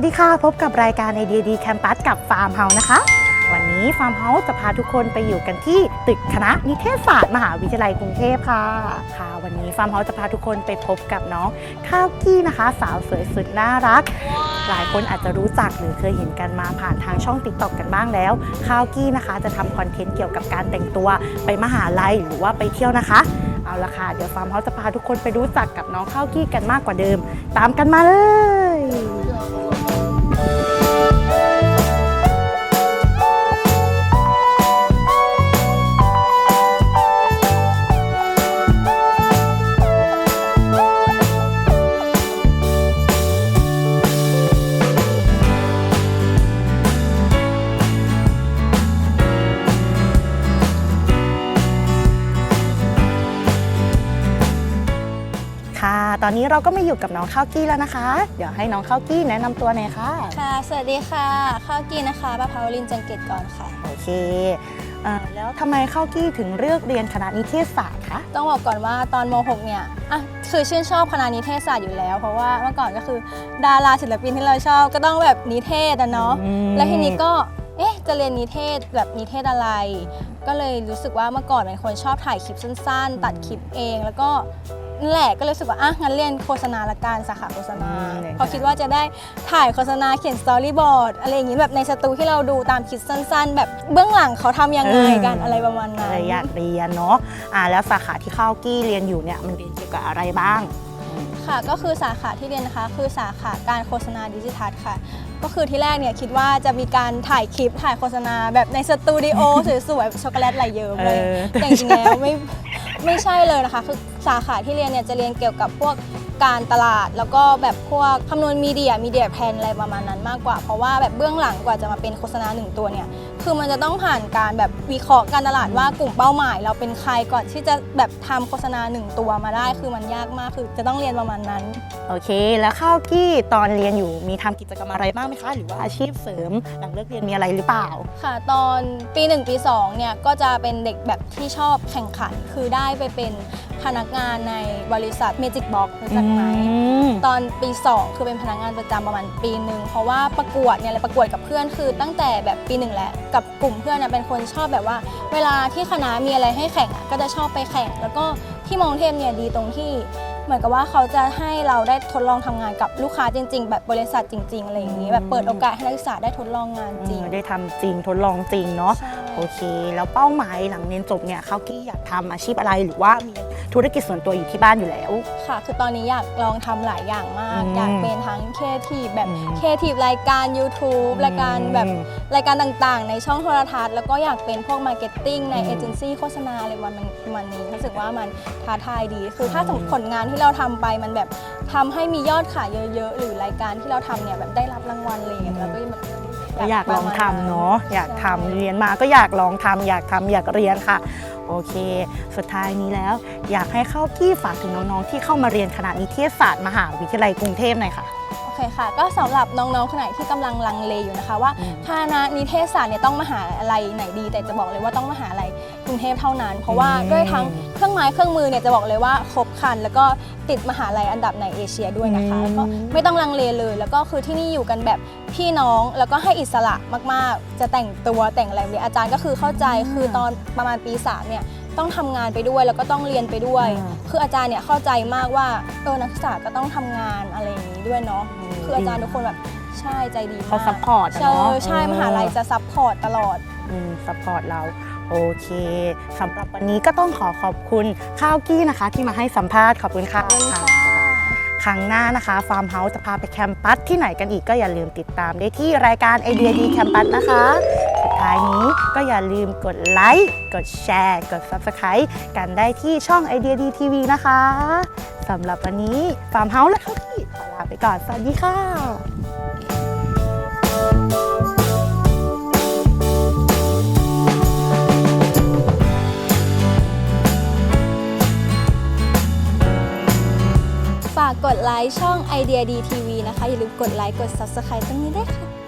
สวัสดีค่ะ พบกับรายการไอเดียดีแคมปัสกับฟาร์มเฮานะคะ วันนี้ฟาร์มเฮาจะพาทุกคนไปอยู่กันที่ตึกคณะนิเทศศาสตร์มหาวิทยาลัยกรุงเทพค่ะค่ะ วันนี้ฟาร์มเฮาจะพาทุกคนไปพบกับน้องข้าวกี้นะคะ สาวสวยสุดน่ารัก หลายคนอาจจะรู้จักหรือเคยเห็นกันมาผ่านทางช่องติ๊กต็อกกันบ้างแล้ว ข้าวกี้นะคะ จะทำคอนเทนต์เกี่ยวกับการแต่งตัวไปมหาลัยหรือว่าไปเที่ยวนะคะ เอาละค่ะ เดี๋ยวฟาร์มเฮาจะพาทุกคนไปรู้จักกับน้องข้าวกี้กันมากกว่าเดิม ตามกันมาเลย ค่ะ ตอนนี้เราก็มาอยู่กับน้องข้าวกี้แล้วนะคะ เดี๋ยวให้น้องข้าวกี้แนะนำตัวหน่อยค่ะ ค่ะ สวัสดีค่ะ ข้าวกี้นะคะป้าภาวลินจันเกตก่อนค่ะ โอเคเอ่อแล้วทำไมข้าวกี้ถึงเลือกเรียนคณะนิเทศศาสตร์คะ ต้องบอกก่อนว่าตอนม .6 เนี่ยอะคือชื่นชอบคณะนิเทศศาสตร์อยู่แล้ว เพราะว่าเมื่อก่อนก็คือดาราศิลปินที่เราชอบก็ต้องแบบนิเทศอะเนาะอืมแล้วทีนี้ก็ เอ๊ะ จะเรียนนิเทศแบบนิเทศอะไร ก็เลยรู้สึกว่าเมื่อก่อนเป็นคนชอบถ่ายคลิปสั้น ๆ ตัดคลิปเอง แล้วก็นั่นแหละก็เลยรู้สึกว่าอะงั้นเรียนโฆษณาละกันสาขาโฆษณาเพราะคิดว่าจะได้ถ่ายโฆษณาเขียนสตอรี่บอร์ดอะไรอย่างนี้แบบในสตูที่เราดูตามคลิปสั้น ๆ แบบเบื้องหลังเขาทำยังไงกันอะไรประมาณก็นั้น เลยอยากเรียนเนาะอ่าแล้วสาขาที่ข้าวกี้เรียนอยู่เนี่ยมันเรียนเกี่ยวกับอะไรบ้าง ค่ะก็คือสาขาที่เรียนนะคะคือสาขาการโฆษณาดิจิทัลค่ะ ก็คือที่แรกเนี่ยคิดว่าจะมีการถ่ายคลิปถ่ายโฆษณาแบบในสตูดิโอสวยๆช็อกโกแลตไหลเยิ้มเลยเออแต่จริงๆแล้วไม่ไม่ใช่เลยนะคะ คือสาขาที่เรียนเนี่ยจะเรียนเกี่ยวกับพวกการตลาดแล้วก็แบบพวกคำนวณมีเดียมีเดียแพลนอะไรประมาณนั้นมากกว่า เพราะว่าแบบเบื้องหลังกว่าจะมาเป็นโฆษณาหนึ่งตัวเนี่ย คือมันจะต้องผ่านการแบบวิเคราะห์การตลาดว่ากลุ่มเป้าหมาย เราเป็นใครก่อนที่จะแบบทำโฆษณาหนึ่งตัวมาได้ คือมันยากมากคือจะต้องเรียนประมาณนั้น โอเค แล้วข้าวกี้ตอนเรียนอยู่มีทำกิจกรรมอะไรบ้างไหมคะ หรือว่าอาชีพเสริมหลังเลิกเรียนมีอะไรหรือเปล่า ค่ะ ตอนปี 1 ปี2เนี่ยก็จะเป็นเด็กแบบที่ชอบแข่งขันคือได้ไปเป็น พนักงานในบริษัท Magic Box รู้จักไหมตอนปี 2 คือเป็นพนักงานประจำประมาณปีหนึ่งเพราะว่าประกวดเนี่ยเลยประกวดกับเพื่อนคือตั้งแต่แบบปีหนึ่งแหละกับกลุ่มเพื่อนเนี่ยเป็นคนชอบแบบว่า เวลาที่คณะมีอะไรให้แข่งอะก็จะชอบไปแข่ง แล้วก็ที่มองเทพเนี่ยดีตรงที่เหมือนกับว่าเขาจะให้เราได้ทดลองทำงานกับลูกค้าจริง ๆ แบบบริษัทจริง ๆ อะไรอย่างนี้ แบบเปิดโอกาสให้นักศึกษาได้ทดลองงานจริงเออได้ทำจริงทดลองจริงเนาะใช่โอเค แล้วเป้าหมายหลังเรียนจบเนี่ยข้าวกี้อยากทำอาชีพอะไรหรือว่ามี ธุรกิจส่วนตัวอยู่ที่บ้านอยู่แล้ว ค่ะ คือตอนนี้อยากลองทำหลายอย่างมาก อืมอยากเป็นทั้งเคทีแบบอืม เคทีรายการ YouTube รายการแบบรายการต่างๆ ในช่องโทรทัศน์ แล้วก็อยากเป็นพวกมาร์เก็ตติ้งในอืมเอเจนซี่โฆษณาอะไรประมาณประมาณนี้รู้สึกว่ามันท้าทายดี คือถ้าสมมติผลงานที่เราทำไปมันแบบทำให้มียอดขายเยอะ ๆ หรือรายการที่เราทำเนี่ยแบบได้รับรางวัลอะไรอย่างเงี้ยเราก็แบบก็อยากลองทำเนาะอยากทำใช่เรียนมาก็อยากลองทำอยากทำอยากเรียนค่ะ โอเค สุดท้ายนี้แล้ว อยากให้เข้าที่ฝากถึงน้องๆ ที่เข้ามาเรียนคณะนิเทศศาสตร์มหาวิทยาลัยกรุงเทพหน่อยค่ะโอเคค่ะ ก็สำหรับน้องๆคนไหนที่กำลังลังเลอยู่นะคะ ว่าอืมคณะนิเทศศาสตร์เนี่ยต้องมหาอะไรไหนดี แต่จะบอกเลยว่าต้องมหาอะไรกรุงเทพเท่านั้น เพราะว่าอืมด้วยทั้งเครื่องไม้เครื่องมือเนี่ยจะบอกเลยว่าครบครัน แล้วก็ ติดมหาลัยอันดับในเอเชียด้วยนะคะอืมแล้วก็ไม่ต้องลังเลเลย แล้วก็คือที่นี่อยู่กันแบบพี่น้องแล้วก็ให้อิสระมากๆ จะแต่งตัวแต่งอะไรเนี่ยอาจารย์ก็คือเข้าใจคือตอนประมาณปีสามเนี่ยต้องทำงานไปด้วยแล้วก็ต้องเรียนไปด้วย คืออาจารย์เนี่ยเข้าใจมากว่าเออนักศึกษาก็ต้องทำงานอะไรอย่างนี้ด้วยเนาะคืออาจารย์ทุกคนแบบใช่ใจดีมากเขาซัพพอร์ตอะใช่เนาะใช่เออมหาลัยจะซัพพอร์ตตลอดอืมซัพพอร์ตเรา โอเคสำหรับวันนี้ก็ต้องขอขอบคุณข้าวกี้นะคะ ที่มาให้สัมภาษณ์ขอบคุณค่ะขอบคุณค่ะครั้งหน้านะคะฟาร์มเฮาส์จะพาไปแคมปัสที่ไหนกันอีกก็อย่าลืมติดตามได้ที่รายการไอเดียดีแคมปัสนะคะ สุดท้ายนี้ก็อย่าลืมกดไลค์กดแชร์ กด Subscribe กันได้ที่ช่องไอเดียดีทีวีนะคะสำหรับวันนี้ฟาร์มเฮาส์และข้าวกี้ขอลาไปก่อน สวัสดีค่ะ ไลค์ช่องไอเดียดีทีวีนะคะ อย่าลืมกดไลค์กด Subscribe ตรงนี้ด้วยค่ะ